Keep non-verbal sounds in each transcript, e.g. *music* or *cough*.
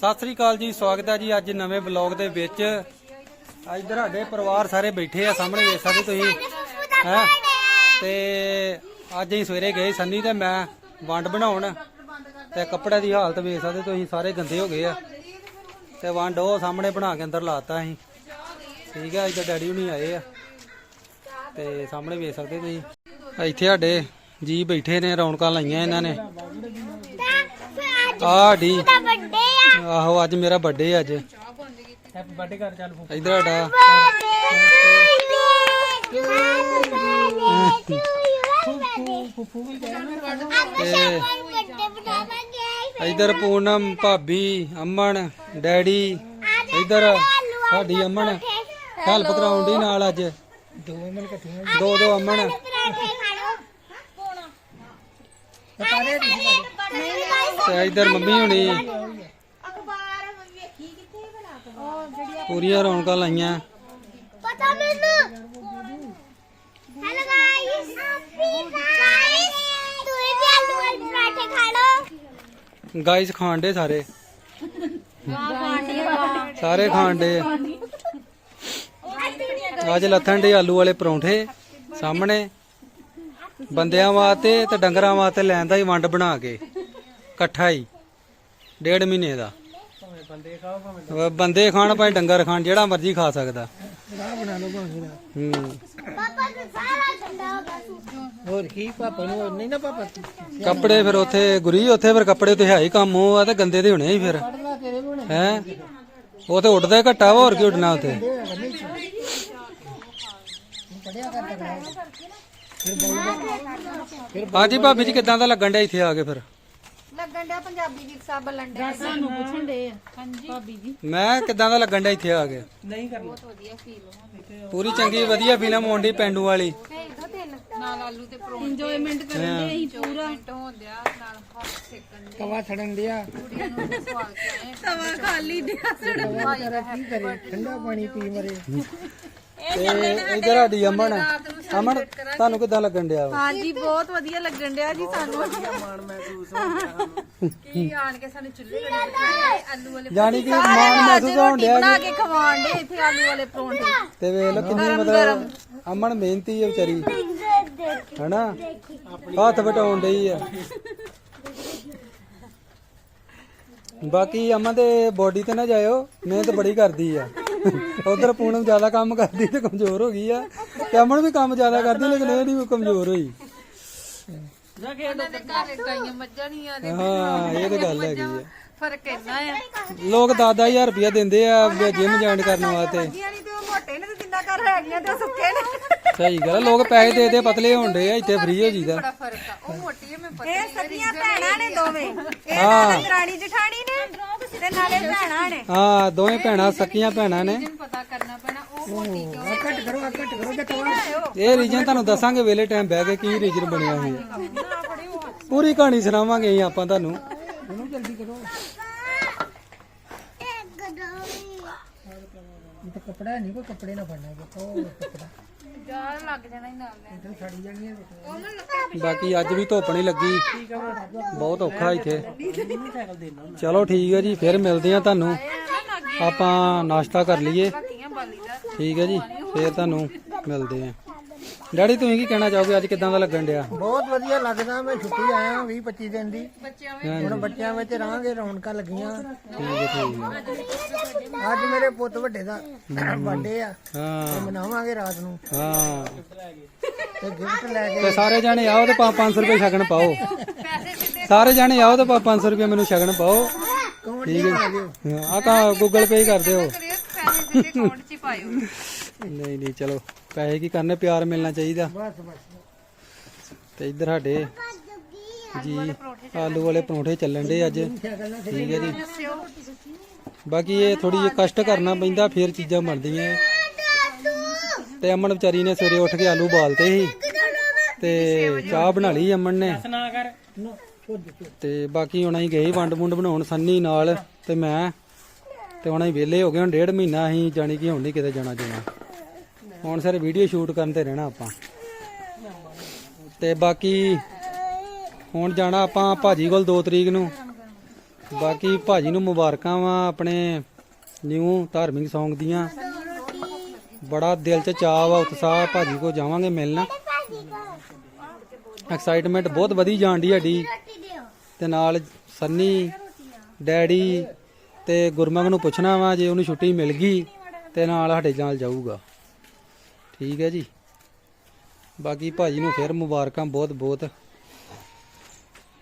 ਸਤਿ ਸ੍ਰੀ ਅਕਾਲ ਜੀ ਸਵਾਗਤ ਹੈ ਜੀ ਅੱਜ ਨਵੇਂ ਬਲੌਗ ਦੇ ਵਿੱਚ। ਇੱਧਰ ਸਾਡੇ ਪਰਿਵਾਰ ਸਾਰੇ ਬੈਠੇ ਆ ਸਾਹਮਣੇ ਵੇਖ ਸਕਦੇ ਤੁਸੀਂ। ਹੈ? ਤੇ ਅੱਜ ਅਸੀਂ ਸਵੇਰੇ ਗਏ ਸੰਨੀ ਤੇ ਮੈਂ ਵੰਡ ਬਣਾਉਣ। ਤੇ ਕੱਪੜੇ ਦੀ ਹਾਲਤ ਵੇਖ ਸਕਦੇ ਤੁਸੀਂ ਸਾਰੇ ਗੰਦੇ ਹੋ ਗਏ ਆ। ਤੇ ਵੰਡ ਉਹ ਸਾਹਮਣੇ ਬਣਾ ਕੇ ਅੰਦਰ ਲਾਤਾ ਅਸੀਂ। ਠੀਕ ਹੈ ਇੱਧਰ ਡੈਡੀ ਹੁਣੀ ਆਏ ਆ। ਤੇ ਸਾਹਮਣੇ ਵੇਖ ਸਕਦੇ ਤੁਸੀਂ। ਇੱਥੇ ਸਾਡੇ ਜੀ ਬੈਠੇ ਨੇ ਰੌਣਕਾਂ ਲਾਈਆਂ ਇਹਨਾਂ ਨੇ। ਆ ਡੀ ਵੱਡੇ ਆ ਆਹੋ ਅੱਜ ਮੇਰਾ ਬਰਥਡੇ ਅੱਜ। ਹੈਪੀ ਬਰਥਡੇ ਕਰ ਚੱਲ ਫੋ ਇਧਰ ਸਾਡਾ ਤੇ ਇਧਰ ਪੂਨਮ ਭਾਬੀ ਅਮਨ ਡੈਡੀ ਇਧਰ ਸਾਡੀ ਅਮਨ। ਹੈਲਪ ਕਰਾਉਣ ਦੀ ਨਾਲ ਅੱਜ। ਦੋ ਮਿੰਟ ਇਕੱਠੀਆਂ ਦੋ ਦੋ ਅਮਨ। ਤੇ ਇਧਰ ਮੰਮੀ ਹੁਣੀ। ਪੂਰੀਆਂ ਰੌਣਕਾਂ ਲਾਈਆਂ। ਪਤਾ ਮੈਨੂੰ? ਹੈਲੋ ਗਾਇਸ ਗਾਇਸ ਤੁਸੀਂ ਵੀ ਆਲੂ ਵਾਲੇ ਪਰਾਠੇ ਖਾ ਲਓ। ਗਾਇਸ ਦੇ ਸਾਰੇ? ਸਾਰੇ ਦੇ ਅੱਜ ਲੱਥਣ ਦੇ ਆਲੂ ਵਾਲੇ ਪਰੌਂਠੇ ਸਾਹਮਣੇ। ਬੰਦਿਆਂ ਵਾਸਤੇ ਤੇ ਡੰਗਰਾਂ ਵਾਸਤੇ ਲੈਣ ਦਾ ਹੀ ਵੰਡ ਬਣਾ ਕੇ। ਇਕੱਠਾ ਹੀ। ਡੇਢ ਮਹੀਨੇ ਦਾ। ਬੰਦੇ ਖਾਓ ਭਾਵੇਂ ਵ- ਬੰਦੇ ਖਾਣ ਭਾਵੇਂ ਡੰਗਰ ਖਾਣ ਜਿਹੜਾ ਮਰਜ਼ੀ ਖਾ ਸਕਦਾ। ਰਾਹ ਬਣਾ ਲਓ ਭਾਵੇਂ ਦਾ ਹੂੰ ਪਾਪਾ ਨੂੰ ਸਾਰਾ ਠੰਡਾ ਹੋ। ਗਿਆ ਹੋਰ ਕੀ ਪਾਪਾ ਨੂੰ ਨਹੀਂ ਨਾ ਪਾਪਾ? ਕੱਪੜੇ ਫਿਰ ਉੱਥੇ ਗੁਰੀ ਉੱਥੇ ਫਿਰ ਕੱਪੜੇ ਤੇ ਹੈ ਹੀ ਕੰਮ ਉਹ ਆ ਤੇ ਗੰਦੇ ਤੇ ਹੋਣੇ ਹੀ ਫਿਰ। ਪੜਨਾ ਤੇਰੇ ਕੋਲ ਹੈ? ਉਹ ਤੇ ਉੱਡਦਾ ਹੀ ਘੱਟਾ ਵਾ ਹੋਰ ਕੀ ਉੱਡਣਾ ਉੱਥੇ? ਪੜਿਆ ਕਰ ਤਕੜਾ ਫਿਰ ਬੋਲਦਾ ਹਾਂਜੀ ਭਾਬੀ ਜੀ ਕਿਦਾਂ ਦਾ ਲੱਗਣ ਡਿਆ ਇੱਥੇ ਆ ਕੇ ਫਿਰ? ਲੱਗਣ ਡਿਆ ਪੰਜਾਬੀ ਸਾਹਿਬ ਬਲਣ ਡਿਆ। ਸਾਨੂੰ ਪੁੱਛਣ ਡੇ ਹਾਂਜੀ। ਭਾਬੀ ਜੀ। ਮੈਂ ਕਿਦਾਂ ਦਾ ਲੱਗਣ ਡਿਆ ਇੱਥੇ ਆ ਕੇ? ਨਹੀਂ ਕਰਨਾ। ਵਧੀਆ ਫੀਲ ਪੂਰੀ ਚੰਗੀ ਵਧੀਆ ਫਿਲਮ ਆਉਂਦੀ ਪੈਂਡੂ ਵਾਲੀ। ਭੇਜ ਦੋ ਤਿੰਨ। ਨਾਲ ਆਲੂ ਤੇ ਪਰੌਂਠੇ। ਇੰਜੋਇਮੈਂਟ ਕਰਨ ਦੇ ਅਸੀਂ ਪੂਰਾ। ਹੋਣ ਡਿਆ ਨਾਲ ਹੱਥ ਸੇਕਣ ਦੇ ਤਵਾ ਛੜਨ ਦਿਆ ਕੁੜੀਆਂ ਨੂੰ ਸਵਾਲ ਕੇ ਆਏ ਤਵਾ ਖਾਲੀ ਵਿਚਾਰਾ ਕੀ ਕਰੇ ਠੰਡਾ ਪਾਣੀ ਪੀ ਮਰੇ। *laughs* *laughs* ਤੇ ਇਧਰ ਸਾਡੀ ਅਮਨ ਅਮਨ ਤੁਹਾਨੂੰ ਕਿਦਾਂ ਲੱਗਣ ਡਿਆ ਵਾ? ਹਾਂਜੀ ਬਹੁਤ ਵਧੀਆ ਲੱਗਣ ਡਿਆ ਜੀ ਸਾਨੂੰ। ਮਾਣ ਮਹਿਸੂਸ ਹੋ ਰਿਹਾ ਕੀ ਆਣ ਕੇ ਸਾਨੂੰ ਚੁੱਲ੍ਹੇ ਬਿਠਾਏ ਆਲੂ ਵਾਲੇ ਜਾਣੀ ਕਿ ਮਾਣ ਮਹਿਸੂਸ ਹੋਣ ਡਿਆ ਬਣਾ ਕੇ ਖਵਾਉਣ ਡੇ ਇੱਥੇ ਆਲੂ ਵਾਲੇ ਪਰੌਂਠੇ। ਤੇ ਵੇਖ ਲਓ ਕਿੰਨੀ ਮਤਲਬ ਅਮਨ ਮਿਹਨਤੀ ਹੈ ਵਿਚਾਰੀ। ਹਨਾ? ਹੱਥ ਵਟਾਉਣ ਡਈ ਆ। ਬਾਕੀ ਅਮਨ ਦੇ ਬੋਡੀ ਤੇ ਨਾ ਜਾਇਓ ਮਿਹਨਤ ਬੜੀ ਕਰਦੀ ਆ। ਉਧਰ ਪੂਨਮ ਜ਼ਿਆਦਾ ਕੰਮ ਕਰਦੀ ਤੇ ਕਮਜ਼ੋਰ ਹੋ ਗਈ ਆ। ਤੇ ਅਮਨ ਵੀ ਕੰਮ ਜ਼ਿਆਦਾ ਕਰਦੀ ਲੇਕਿਨ ਇਹ ਨਹੀਂ ਕਮਜ਼ੋਰ ਹੋਈ। ਉਹਨਾਂ ਦੇ ਘਰ ਗਾਈਆਂ ਮੱਝਾਂ ਨਹੀਂ ਆ ਹਾਂ ਇਹ ਤੇ ਗੱਲ ਹੈਗੀ ਆ। ਫ਼ਰਕ ਇੰਨਾ ਆ। ਲੋਕ 10000 ਰੁਪਇਆ ਦਿੰਦੇ ਆ ਜਿਮ ਜੁਆਇਨ ਕਰਨ ਵਾਸਤੇ। ਮੱਝੀਆਂ ਨਹੀਂ ਤੇ ਉਹ ਮੋਟੇ ਨੇ ਤੇ ਜਿੰਨਾ ਘਰ ਹੈਗੀਆਂ ਤੇ ਉਹ ਸੁੱਕੇ ਨੇ। ਸਹੀ ਗੱਲ ਲੋਕ ਪੈਸੇ ਦੇ ਦੇ ਪਤਲੇ ਹੋਣ ਡੇ ਆ ਇੱਥੇ ਫ੍ਰੀ ਹੋ ਜੀਦਾ ਬੜਾ ਫ਼ਰਕ ਆ ਉਹ ਮੋਟੀ ਹੈ ਮੈਂ ਪਤਲੀ ਇਹ ਸੱਚੀਆਂ ਭੈਣਾਂ ਨੇ ਦੋਵੇਂ। ਹਾਂ। ਦਰਾਣੀ ਜਠਾਣੀ ਨੇ ਤੇ ਨਾਲੇ ਭੈਣਾਂ ਨੇ। ਹਾਂ ਦੋਵੇਂ ਭੈਣਾਂ ਸਕੀਆਂ ਭੈਣਾਂ ਨੇ। ਪਤਾ ਕਰਨਾ ਪੈਣਾ ਉਹ ਮੋਟੀ ਕਿਉਂ ਆ? ਘੱਟ ਕਰੋ ਆ ਘੱਟ ਕਰੋ ਕਿ ਤਵਾ ਇਹ ਰੀਜਨ ਤੁਹਾਨੂੰ ਦੱਸਾਂਗੇ ਵੇਲੇ ਟਾਈਮ ਬਹਿ ਕੇ ਕੀ ਰੀਜਨ ਬਣਿਆ ਹੋਇਆ। ਪੂਰੀ ਕਹਾਣੀ ਸੁਣਾਵਾਂਗੇ ਆਪਾਂ ਤੁਹਾਨੂੰ। ਇਹਨੂੰ ਜਲਦੀ ਕਰੋ। ਇਹ ਤਾਂ ਕਪੜਾ ਨਹੀਂ ਕੋਈ ਕੱਪੜੇ ਨਾ ਫੜਨਾ ਉਹ ਕੱਪੜਾ। ਜਾਲ ਲੱਗ ਜਾਣਾ ਹੀ ਨਾਲ ਲੈ। ਇਧਰ ਛੜੀ ਜਾਣੀ ਹੈ ਬਾਕੀ ਅੱਜ ਵੀ ਧੁੱਪ ਨਹੀਂ ਲੱਗੀ। ਬਹੁਤ ਔਖਾ ਇੱਥੇ। ਸਾਈਕਲ ਚਲੋ ਠੀਕ ਹੈ ਜੀ ਫਿਰ ਮਿਲਦੇ ਆ ਤੁਹਾਨੂੰ ਆਪਾਂ ਨਾਸ਼ਤਾ ਕਰ ਲਈਏ। ਠੀਕ ਹੈ ਜੀ ਫਿਰ ਤੁਹਾਨੂੰ ਮਿਲਦੇ ਆ ਡੈਡੀ ਤੁਸੀਂ ਕੀ ਕਹਿਣਾ ਚਾਹੋਗੇ? ਅੱਜ ਕਿਦਾਂ ਦਾ ਲੱਗਣ ਡਿਆ? ਬਹੁਤ ਵਧੀਆ ਲੱਗਦਾ ਮੈਂ ਛੁੱਟੀ ਆਇਆ 20 25 ਦਿਨ ਦੀ। ਬੱਚਿਆਂ ਹੁਣ ਬੱਚਿਆਂ ਵਿੱਚ ਰਹਾਂਗੇ ਰੌਣਕਾਂ ਲੱਗੀਆਂ। ਠੀਕ ਹੈ ਠੀਕ ਹੈ। ਅੱਜ ਮੇਰੇ ਪੁੱਤ ਵੱਡੇ ਦਾ ਬਰਥਡੇ ਆ। ਹਾਂ। ਮਨਾਵਾਂਗੇ ਰਾਤ ਨੂੰ। ਹਾਂ। ਤੇ ਗਿਫਟ ਲੈ ਕੇ ਤੇ ਸਾਰੇ ਜਾਣੇ ਆਓ ਤੇ 500 ਰੁਪਏ ਸ਼ਗਨ ਪਾਓ। ਸਾਰੇ ਜਾਣੇ ਆਓ ਤੇ 500 ਰੁਪਏ ਮੈਨੂੰ ਸ਼ਗਨ ਪਾਓ। ਕੌਣ ਠੀਕ ਹੈ। ਆ ਕਾ ਗੂਗਲ ਪੇ ਕਰ ਦਿਓ। ਕਰਿਓ ਪੈਸੇ ਜਿਹੜੇ ਅਕਾਊਂਟ 'ਚ ਹੀ ਪਾਇਓ। ਨਹੀਂ ਨਹੀਂ ਚਲੋ। ਪੈਸੇ ਕੀ ਕਰਨੇ ਪਿਆਰ ਮਿਲਣਾ ਚਾਹੀਦਾ। ਬਸ ਬਸ। ਤੇ ਇੱਧਰ ਸਾਡੇ ਜੀ ਆਲੂ ਵਾਲੇ ਪਰੌਂਠੇ ਚੱਲਣ ਦੇ ਅੱਜ। ਠੀਕ ਹੈ ਜੀ। ਬਾਕੀ ਇਹ ਥੋੜੀ ਜਿਹੀ ਕਸ਼ਟ ਕਰਨਾ ਪੈਂਦਾ ਫਿਰ ਚੀਜ਼ਾਂ ਬਣਦੀਆਂ। ਤੇ ਅਮਨ ਵਿਚਾਰੀ ਨੇ ਸਵੇਰੇ ਉੱਠ ਕੇ ਆਲੂ ਬਾਲਤੇ ਸੀ। ਤੇ ਚਾਹ ਬਣਾ ਲਈ ਅਮਨ ਨੇ। ਤੇ ਬਾਕੀ ਹੁਣ ਅਸੀਂ ਗਏ ਵੰਡ ਵੁੰਡ ਬਣਾਉਣ ਸੰਨੀ ਨਾਲ ਤੇ ਮੈਂ। ਤੇ ਹੁਣ ਅਸੀਂ ਵਿਹਲੇ ਹੋ ਗਏ ਹੁਣ ਡੇਢ ਮਹੀਨਾ ਅਸੀਂ ਜਾਣੀ ਕਿ ਹੁਣ ਨਹੀਂ ਕਿਤੇ ਜਾਣਾ ਜਾਣਾ ਹੁਣ ਸਰ ਵੀਡੀਓ ਸ਼ੂਟ ਕਰਨ ਤੇ ਰਹਿਣਾ ਆਪਾਂ। ਤੇ ਬਾਕੀ ਹੁਣ ਜਾਣਾ ਆਪਾਂ ਭਾਜੀ ਕੋਲ 2 ਤਰੀਕ ਨੂੰ। ਬਾਕੀ ਭਾਜੀ ਨੂੰ ਮੁਬਾਰਕਾਂ ਵਾ ਆਪਣੇ ਨਿਊ ਧਾਰਮਿਕ ਸੌਂਗ ਦੀਆਂ। ਬੜਾ ਦਿਲ ਚ ਚਾਅ ਵਾ, ਉਤਸ਼ਾਹ ਭਾਜੀ ਕੋ ਜਾਵਾਂਗੇ ਮਿਲਣ। ਐਕਸਾਈਟਮੈਂਟ ਬਹੁਤ ਵਧੀ ਜਾਂਦੀ ਸਾਡੀ। ਰੋਟੀ ਤੇ ਨਾਲ ਸੰਨੀ, ਡੈਡੀ ਤੇ ਗੁਰਮਖ ਨੂੰ ਪੁੱਛਣਾ ਵਾ ਜੇ ਉਹਨੂੰ ਛੁੱਟੀ ਮਿਲ ਗਈ ਤੇ ਨਾਲ ਸਾਡੇ ਨਾਲ ਜਾਊਗਾ। ਠੀਕ ਹੈ ਜੀ। ਬਾਕੀ ਭਾਜੀ ਨੂੰ ਫਿਰ ਮੁਬਾਰਕਾਂ ਬਹੁਤ ਬਹੁਤ।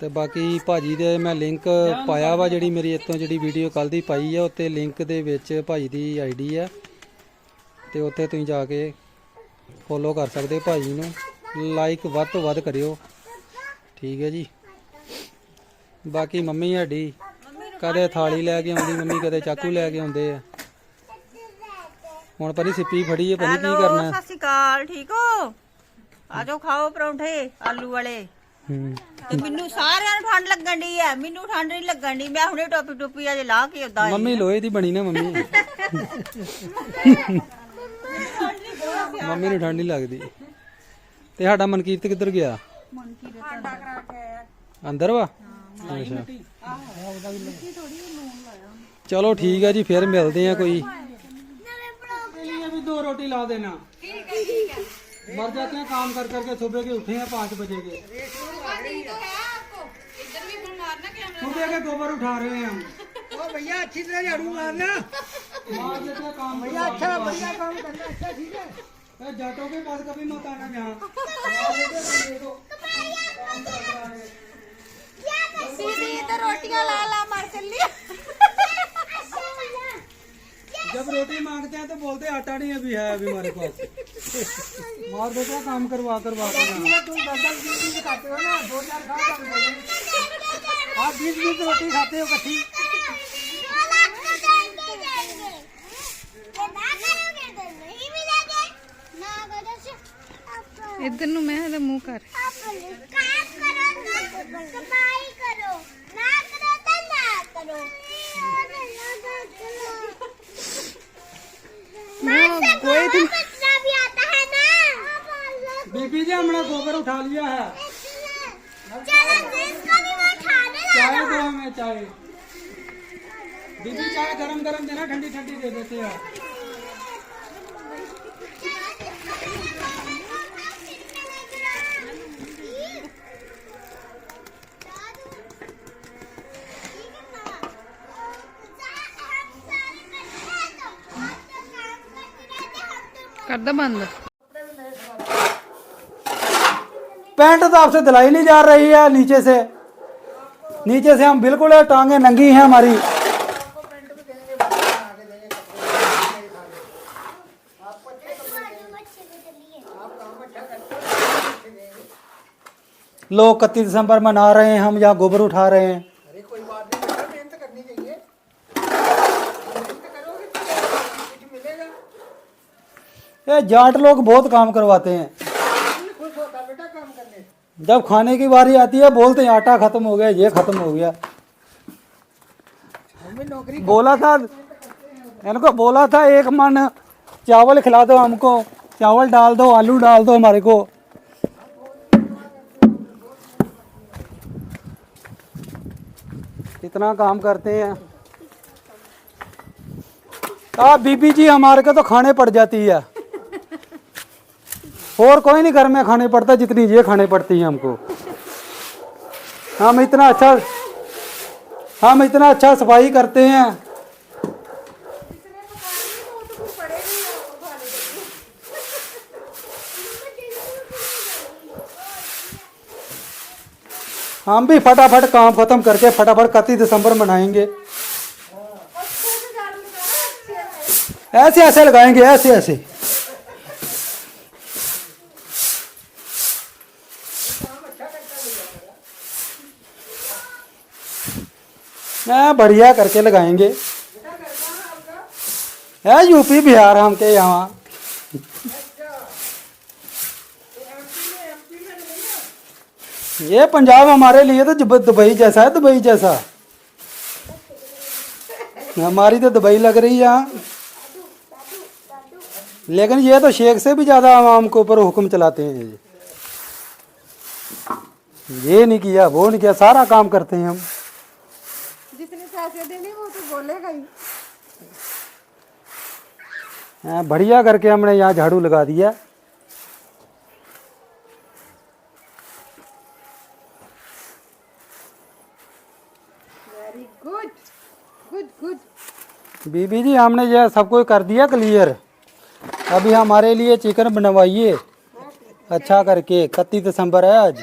ਤੇ ਬਾਕੀ ਭਾਜੀ ਦੇ ਮੈਂ ਲਿੰਕ ਪਾਇਆ ਵਾ ਜਿਹੜੀ ਮੇਰੀ ਇੱਥੋਂ ਜਿਹੜੀ ਵੀਡੀਓ ਕੱਲ ਦੀ ਪਾਈ ਆ, ਉੱਤੇ ਲਿੰਕ ਦੇ ਵਿੱਚ ਭਾਜੀ ਦੀ ਆਈਡੀ ਆ। ਤੇ ਉੱਥੇ ਤੁਸੀਂ ਜਾ ਕੇ ਫੋਲੋ ਕਰ ਸਕਦੇ ਭਾਜੀ ਨੂੰ। ਲਾਈਕ ਵੱਧ ਤੋਂ ਵੱਧ ਕਰਿਓ। ਠੀਕ ਹੈ ਜੀ। ਬਾਕੀ ਮੰਮੀ ਸਾਡੀ ਕਦੇ ਥਾਲੀ ਲੈ ਕੇ ਆਉਂਦੀ, ਮੰਮੀ ਕਦੇ ਚਾਕੂ ਲੈ ਕੇ ਆਉਂਦੇ ਆ। ਹੁਣ ਪਰੀ ਸਿੱਪੀ ਫੜੀ ਹੈ ਪਰੀ ਕੀ ਹੈਲੋ ਕਰਨਾ। ਸਤਿ ਸ਼੍ਰੀ ਅਕਾਲ ਠੀਕ ਹੋ? ਆਜੋ ਖਾਓ ਪਰੌਂਠੇ ਆਲੂ ਵਾਲੇ। ਹੂੰ। ਮੈਨੂੰ ਸਾਰਿਆਂ ਨੂੰ ਠੰਡ ਲੱਗਣ ਦੀ ਹੈ ਮੈਨੂੰ ਠੰਡ ਨਹੀਂ ਲੱਗਣ ਦੀ ਮੈਂ ਹੁਣੇ ਟੋਪੀ ਟੋਪੀ ਅਜੇ ਲਾ ਕੇ ਉਦਾਂ ਮੰਮੀ ਲੋਹੇ ਦੀ ਬਣੀ ਨਾ ਮੰਮੀ। ਮੰਮੀ ਨੂੰ ਠੰਡ ਨਹੀਂ ਲੱਗਦੀ। ਤੇ ਸਾਡਾ ਮਨਕੀਰਤ ਕਿੱਧਰ ਗਿਆ? ਅੰਦਰ ਵਾ? ਚਲੋ ਠੀਕ ਆ ਜੀ ਫਿਰ ਮਿਲਦੇ ਆ ਕੋਈ। रोटी ला देना। मर जाते हैं काम कर करके सुबह के उठे हैं पाँच बजे के। सुबह के गोबर उठा रहे हैं हम। भैया अच्छी तरह झाड़ू मारना। मार देते हैं काम। भैया अच्छा बढ़िया काम करना अच्छा ठीक है। जाटों के पास कभी मत आना यहाँ। *laughs* तो तो रोटियाँ ला ला मार कर लिया। जब रोटी मांगते हैं तो बोलते हैं आटा नहीं अभी है अभी हमारे पास मार देते हैं काम करवा करवा कर यहाँ। तुम दस दस बीस बीस खाते हो ना दो चार खाओ कम दो दिन। आप बीस बीस रोटी खाते हो कट्ठी ਇਧਰ ਨੂੰ ਮੈਂ ਇਹਦਾ ਮੂੰਹ ਕਰ उठा लिया है चलो जिसको भी वो उठाने चाय दो हमें चाय बीबी चाय गरम गरम देना ठंडी ठंडी दे देते हैं करदा बंद पैंट तो आपसे दिलाई नहीं जा रही है नीचे से। नीचे से हम बिल्कुल टांगे नंगी हैं हमारी। लोग इकतीस दिसंबर मना रहे हैं हम यहाँ गोबर उठा रहे हैं। तो कुछ मिलेगा। ये जाट लोग बहुत काम करवाते हैं खुश होता बेटा काम करने से। जब खाने की बारी आती है बोलते हैं आटा खत्म हो गया ये खत्म हो गया। बोला था इनको बोला था एक मन चावल खिला दो हमको चावल डाल दो आलू डाल दो हमारे को। इतना काम करते हैं। आप बीबी जी हमारे को तो खाने पड़ जाती है। और कोई नहीं, घर में खाने पड़ता, जितनी ये खाने पड़ती है हमको। हम इतना अच्छा हम इतना अच्छा सफ़ाई करते हैं। हम भी फटाफट काम खत्म करके फटाफट इकतीस दिसंबर मनाएँगे। ऐसे ऐसे लगाएँगे, ऐसे ऐसे। मैं बढ़िया करके लगाएँगे। है, यूपी, बिहार, हम के यहाँ। ये पंजाब हमारे लिए तो दुबई जैसा है, दुबई जैसा। हमारी तो दुबई लग रही है लेकिन ये तो शेख से भी ज़्यादा आवाम के ऊपर हुक्म चलाते हैं ये। ये नहीं किया, वो नहीं किया, सारा काम करते हैं हम। पैसे देने वो तो बोलेगा ही। हाँ, बढ़िया करके हमने यहाँ झाड़ू लगा दिया। गुड गुड गुड बीबी जी हमने यह सब कुछ कर दिया क्लियर अभी हमारे लिए चिकन बनवाइए। अच्छा करके इकतीस दिसंबर है आज।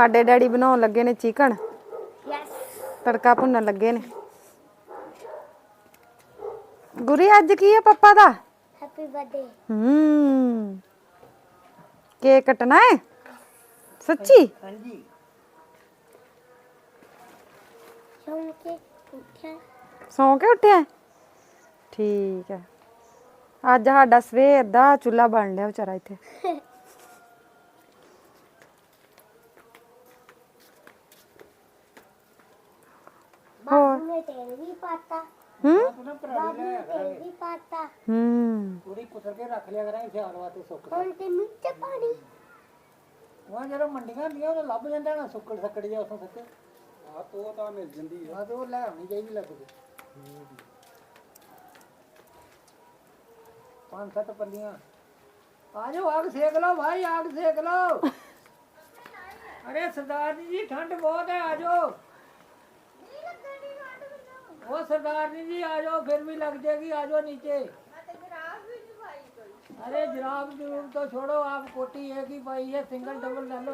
ਸਾਡੇ ਡੈਡੀ ਬਣਾਉਣ ਲੱਗੇ ਨੇ ਚਿਕਨ ਯੈਸ ਤੜਕਾ ਭੁੰਨਣ ਲੱਗੇ ਨੇ। ਗੁਰੀ ਅੱਜ ਕੀ ਹੈ ਪਪਾ ਦਾ? ਹੈਪੀ ਬਰਥਡੇ ਹੂੰ। ਕੇਕ ਕੱਟਣਾ ਹੈ? ਸੱਚੀ? ਹਾਂਜੀ। ਸੌਂ ਕੇ ਉੱਠਿਆ। ਸੌਂ ਕੇ ਉੱਠਿਆ? ਠੀਕ ਹੈ। ਅੱਜ ਸਾਡਾ ਸਵੇਰ ਦਾ ਚੁੱਲਾ ਬਣ ਲਿਆ ਵਿਚਾਰਾ ਇੱਥੇ। *laughs* ਬਾਬੂ ਨੇ ਤੇਲ ਵੀ ਪਾਤਾ। ਹੂੰ? ਬਾਬੂ ਨੇ ਤੇਲ ਵੀ ਪਾਤਾ। ਹੂੰ। ਥੋੜੀ ਕੁਤਰ ਕੇ ਰੱਖ ਲਿਆ ਕਰਾਂਗੇ ਸਿਆਲ ਵਾਸਤੇ ਸੁੱਕ ਹੁਣ ਤੇ ਮਿੱਠਾ ਪਾਣੀ। ਉਹ ਜਦੋਂ ਮੰਡੀਆਂ ਹੁੰਦੀਆਂ ਉਹ ਲੱਭ ਜਾਂਦਾ ਨਾ ਸੁੱਕੜ ਸੱਕੜ ਜਿਹਾ ਉਥੋਂ ਸੱਕ ਆ ਤੋ ਤਾਂ ਮਿਲ ਜਾਂਦੀ ਆ। ਤੇ ਉਹ ਲੈ ਆਉਣੀ ਚਾਹੀਦੀ ਲੱਗ ਕੇ। ਪੰਜ ਸੱਤ ਪੱਲੀਆਂ ਆ ਜਾਓ ਆਗ ਸੇਕ ਲਓ ਭਾਈ ਆਗ ਸੇਕ ਲਓ। *laughs* ਅਰੇ ਸਰਦਾਰ ਜੀ ਜੀ ਠੰਡ ਬਹੁਤ ਹੈ ਆ ਜਾਓ। वो सरदार जी आ जाओ फिर भी लग जाएगी आ जाओ नीचे। अरे जराब ज़रूर तो छोड़ो आप कोटी एक ही पाई है सिंगल डबल ले लो।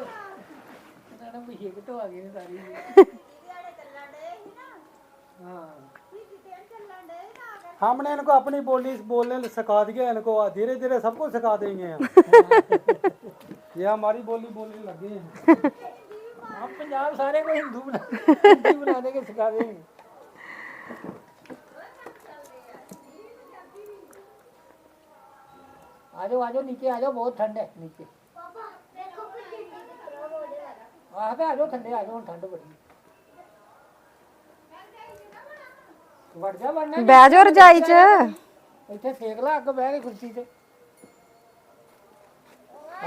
मैडम भीख तो आ गई सारी। हाँ। हमने इनको अपनी बोली बोलने सिखा दिया इनको धीरे धीरे सबको सिखा देंगे *laughs* ये हमारी बोली बोलने लगे हैं। हम पंजाब सारे को हिंदू बना हिंदू बनाने के सिखा देंगे। आ जाओ आ जाओ नीचे आ जाओ बहुत ठंड है नीचे ਪਾਪਾ ਦੇਖੋ ਕਿੰਨੀ ਖਰਾਬ ਹੋ ਜਾਏਗਾ आ आ जाओ ठंडे आ जाओ ठंड बड़ी ਵੜ ਜਾ ਵੜਨਾ ਬਹਿ ਜਾਓ ਰਜਾਈ 'ਚ ਇੱਥੇ ਸੇਕ ਲਾ ਅੱਗ ਬਹਿ ਕੇ ਕੁਰਸੀ ਤੇ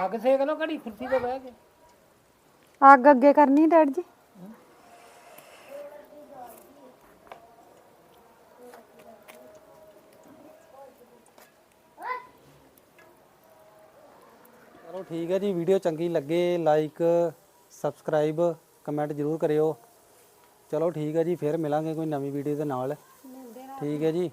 ਅੱਗ ਸੇਕ ਲਓ ਘੜੀ ਕੁਰਸੀ ਤੇ ਬਹਿ ਕੇ ਅੱਗ ਅੱਗੇ ਕਰਨੀ ਡੈਡ ਜੀ ਚਲੋ ਠੀਕ ਹੈ ਜੀ ਵੀਡੀਓ ਚੰਗੀ ਲੱਗੇ ਲਾਈਕ ਸਬਸਕ੍ਰਾਈਬ ਕਮੈਂਟ ਜ਼ਰੂਰ ਕਰਿਓ। ਚਲੋ ਠੀਕ ਹੈ ਜੀ ਫਿਰ ਮਿਲਾਂਗੇ ਕੋਈ ਨਵੀਂ ਵੀਡੀਓ ਦੇ ਨਾਲ। ਠੀਕ ਹੈ ਜੀ।